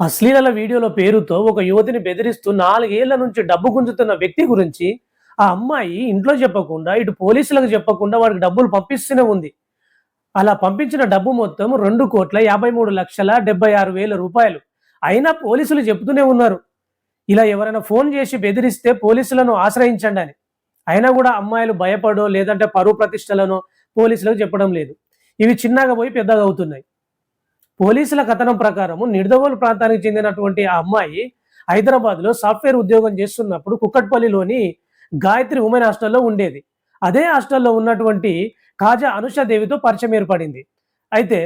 అశ్లీల వీడియోల పేరుతో ఒక యువతిని బెదిరిస్తూ నాలుగేళ్ళ నుంచి డబ్బు గుంజుతున్న వ్యక్తి గురించి ఆ అమ్మాయి ఇంట్లో చెప్పకుండా ఇటు పోలీసులకు చెప్పకుండా వాడికి డబ్బులు పంపిస్తూనే ఉంది. అలా పంపించిన డబ్బు మొత్తం రెండు కోట్ల యాభై మూడు లక్షల డెబ్బై ఆరు వేల రూపాయలు. అయినా పోలీసులు చెబుతూనే ఉన్నారు. ఇలా ఎవరైనా ఫోన్ చేసి బెదిరిస్తే పోలీసులను ఆశ్రయించండి అని. అయినా కూడా అమ్మాయిలు భయపడో లేదంటే పరువు ప్రతిష్టలను పోలీసులకు చెప్పడం లేదు. ఇవి చిన్నగా పోయి పెద్దగా అవుతున్నాయి. పోలీసుల కథనం ప్రకారం నిడదవోలు ప్రాంతానికి చెందినటువంటి ఆ అమ్మాయి హైదరాబాద్లో సాఫ్ట్వేర్ ఉద్యోగం చేస్తున్నప్పుడు కుక్కట్పల్లిలోని గాయత్రి ఉమెన్ హాస్టల్లో ఉండేది. అదే హాస్టల్లో ఉన్నటువంటి కాజా అనుషాదేవితో పరిచయం ఏర్పడింది. అయితే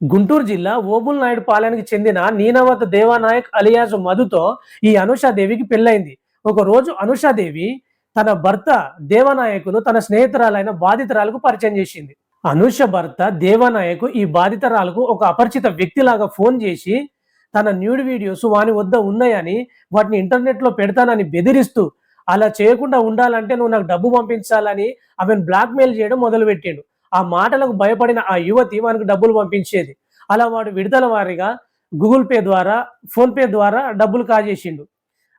గుంటూరు జిల్లా ఓబుల్ నాయుడు పాలెనికి చెందిన నీనవత దేవానాయక్ అలియాజ్ మధుతో ఈ అనుషాదేవికి పెళ్ళైంది ఒక రోజు అనుషాదేవి తన భర్త దేవానాయకును తన స్నేహితురాలైన బాధితురాలకు పరిచయం చేసింది. అనుష భర్త దేవనాయకు ఈ బాధితురాలకు ఒక అపరిచిత వ్యక్తిలాగా ఫోన్ చేసి తన న్యూడ్ వీడియోస్ వాని వద్ద ఉన్నాయని వాటిని ఇంటర్నెట్లో పెడతానని బెదిరిస్తూ అలా చేయకుండా ఉండాలంటే నువ్వు నాకు డబ్బు పంపించాలని ఆమెను బ్లాక్మెయిల్ చేయడం మొదలుపెట్టాడు. ఆ మాటలకు భయపడిన ఆ యువతి వానికి డబ్బులు పంపించేది. అలా వాడు విడుదల వారిగా గూగుల్ పే ద్వారా ఫోన్ పే ద్వారా డబ్బులు కాజేసిండు.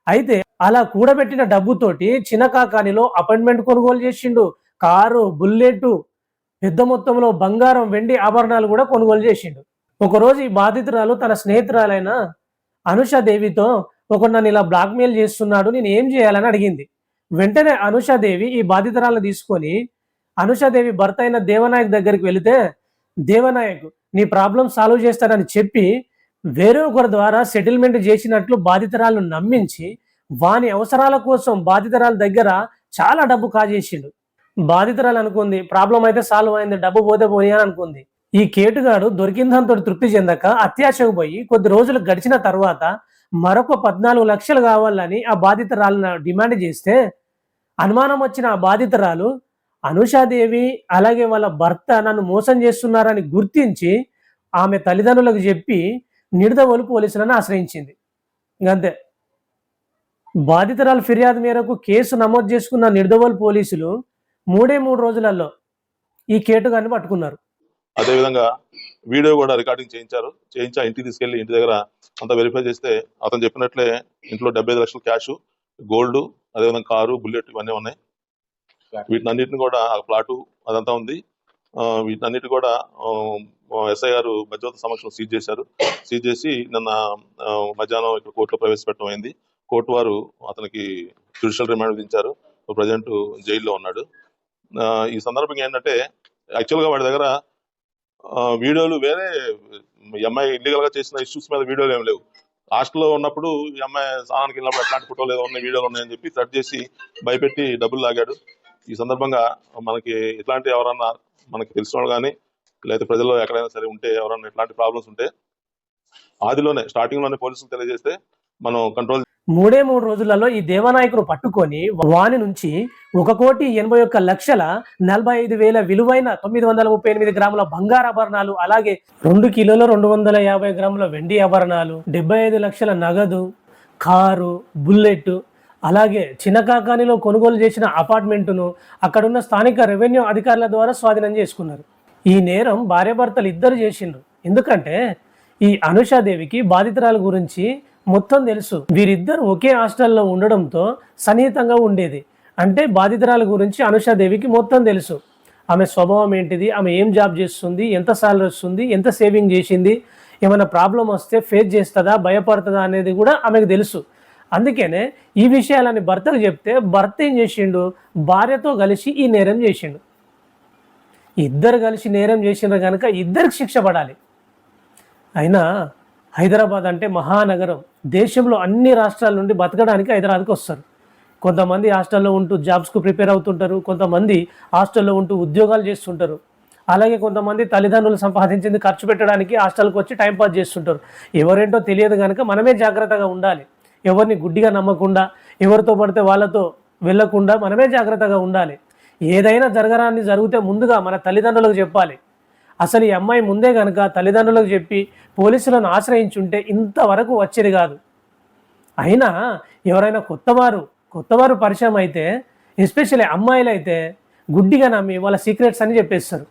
అయితే అలా కూడబెట్టిన డబ్బుతోటి చిన్నకాకానిలో అపాయింట్మెంట్ కొనుగోలు చేసిండు. కారు బుల్లెట్ పెద్ద మొత్తంలో బంగారం వెండి ఆభరణాలు కూడా కొనుగోలు చేసిండు. ఒకరోజు ఈ బాధితురాలు తన స్నేహితురాలైన అనుషాదేవితో ఒకడు నన్ను ఇలా బ్లాక్మెయిల్ చేస్తున్నాడు నేను ఏం చేయాలని అడిగింది. వెంటనే అనుషాదేవి ఈ బాధితురాలను తీసుకొని అనుషాదేవి భర్త అయిన దేవనాయక్ దగ్గరికి వెళితే దేవనాయక్ నీ ప్రాబ్లం సాల్వ్ చేస్తానని చెప్పి వేరే ఒకరి ద్వారా సెటిల్మెంట్ చేసినట్లు బాధితురాలను నమ్మించి వాని అవసరాల కోసం బాధితురాల దగ్గర చాలా డబ్బు కాజేసిండు. బాధితురాలు అనుకుంది ప్రాబ్లం అయితే సాల్వ్ అయింది. డబ్బు పోతే పోనీ అని అనుకుంది. ఈ కేటుగాడు దొరికిందంతో తృప్తి చెందక అత్యాశకు పోయి కొద్ది రోజులు గడిచిన తర్వాత మరొక పద్నాలుగు లక్షలు కావాలని ఆ బాధితురాలను డిమాండ్ చేస్తే అనుమానం వచ్చిన ఆ బాధితురాలు అనుషాదేవి అలాగే వాళ్ళ భర్త నన్ను మోసం చేస్తున్నారని గుర్తించి ఆమె తల్లిదండ్రులకు చెప్పి నిడదవోలు పోలీసులను ఆశ్రయించింది. ఇంకంతే. బాధితురాలు ఫిర్యాదు మేరకు కేసు నమోదు చేసుకున్న నిడదవోలు పోలీసులు మూడే మూడు రోజులలో ఈ కేటుగాన్ని పట్టుకున్నారు. అదేవిధంగా వీడియో కూడా రికార్డింగ్ చేయించారు. చేయించి ఇంటికి తీసుకెళ్ళి ఇంటి దగ్గర అంతా వెరిఫై చేస్తే అతను చెప్పినట్లే ఇంట్లో డెబ్బై ఐదు లక్షల క్యాష్ గోల్డ్ అదేవిధంగా కారు బుల్లెట్ ఇవన్నీ ఉన్నాయి. వీటిని అన్నిటిని కూడా ఆ ప్లాటు అదంతా ఉంది. వీటిని అన్నిటి కూడా ఎస్ఐ గారు మధ్యవర్త సమక్షంలో సీజ్ చేశారు. సీజ్ చేసి నిన్న మధ్యాహ్నం ఇక్కడ కోర్టులో ప్రవేశపెట్టడం అయింది. కోర్టు వారు అతనికి జ్యుడిషియల్ రిమాండ్ విధించారు. ప్రజెంట్ జైల్లో ఉన్నాడు. ఈ సందర్భంగా ఏంటంటే యాక్చువల్గా వాడి దగ్గర ఆ, వీడియోలు వేరే ఈ అమ్మాయి ఇల్లీగల్గా చేసిన ఇష్యూస్ మీద వీడియోలు ఏమి లేవు. హాస్టల్లో ఉన్నప్పుడు ఈ అమ్మాయి స్నానానికి వెళ్ళినప్పుడు ఎట్లాంటి ఫోటోలు ఏదో ఉన్నాయి వీడియోలు ఉన్నాయని చెప్పి థ్రెట్ చేసి భయపెట్టి డబ్బులు లాగాడు. ఈ సందర్భంగా మనకి ఇట్లాంటి ఎవరన్నా మనకి తెలిసిన వాళ్ళు కానీ లేకపోతే ప్రజల్లో ఎక్కడైనా సరే ఉంటే ఎవరన్నా ఇట్లాంటి ప్రాబ్లమ్స్ ఉంటే ఆదిలోనే స్టార్టింగ్లోనే పోలీసులు తెలియజేస్తే మనం కంట్రోల్ మూడే మూడు రోజులలో ఈ దేవనాయకును పట్టుకొని వాని నుంచి ఒక కోటి ఎనభై ఒక్క లక్షల నలభై ఐదు వేల విలువైన తొమ్మిది వందల ముప్పై ఎనిమిది గ్రాముల బంగారు ఆభరణాలు అలాగే రెండు కిలోల రెండు వందల యాభై గ్రాముల వెండి ఆభరణాలు డెబ్బై ఐదు లక్షల నగదు కారు బుల్లెట్ అలాగే చిన్నకాకానిలో కొనుగోలు చేసిన అపార్ట్మెంటును అక్కడున్న స్థానిక రెవెన్యూ అధికారుల ద్వారా స్వాధీనం చేసుకున్నారు. ఈ నేరం భార్యాభర్తలు ఇద్దరు చేసిండ్రు. ఎందుకంటే ఈ అనుషాదేవికి బాధితురాల గురించి మొత్తం తెలుసు. వీరిద్దరు ఒకే హాస్టల్లో ఉండడంతో సన్నిహితంగా ఉండేది. అంటే బాధితురాల గురించి అనుషాదేవికి మొత్తం తెలుసు. ఆమె స్వభావం ఏంటిది? ఆమె ఏం జాబ్ చేస్తుంది? ఎంత సాలరీ వస్తుంది? ఎంత సేవింగ్ చేసింది? ఏమైనా ప్రాబ్లం వస్తే ఫేస్ చేస్తుందా? భయపడుతుందా అనేది కూడా ఆమెకు తెలుసు. అందుకనే ఈ విషయాలని భర్తకు చెప్తే భర్త ఏం చేసిండు? భార్యతో కలిసి ఈ నేరం చేసిండు. ఇద్దరు కలిసి నేరం చేసిండ్రు కనుక ఇద్దరికి శిక్ష పడాలి. అయినా హైదరాబాద్ అంటే మహానగరం. దేశంలో అన్ని రాష్ట్రాల నుండి బతకడానికి హైదరాబాద్కి వస్తారు. కొంతమంది హాస్టల్లో ఉంటూ జాబ్స్కు ప్రిపేర్ అవుతుంటారు. కొంతమంది హాస్టల్లో ఉంటూ ఉద్యోగాలు చేస్తుంటారు. అలాగే కొంతమంది తల్లిదండ్రులు సంపాదించింది ఖర్చు పెట్టడానికి హాస్టల్కి వచ్చి టైంపాస్ చేస్తుంటారు. ఎవరేంటో తెలియదు కనుక మనమే జాగ్రత్తగా ఉండాలి. ఎవరిని గుడ్డిగా నమ్మకుండా ఎవరితో పడితే వాళ్ళతో వెళ్ళకుండా మనమే జాగ్రత్తగా ఉండాలి. ఏదైనా జరగరాన్ని జరిగితే ముందుగా మన తల్లిదండ్రులకు చెప్పాలి. అసలు ఈ అమ్మాయి ముందే కనుక తల్లిదండ్రులకు చెప్పి పోలీసులను ఆశ్రయించుంటే ఇంతవరకు వచ్చేది కాదు. అయినా ఎవరైనా కొత్తవారు కొత్తవారు పరిచయం అయితే ఎస్పెషల్లీ అమ్మాయిలు అయితే గుడ్డిగా నమ్మి వాళ్ళ సీక్రెట్స్ అని చెప్పేస్తారు.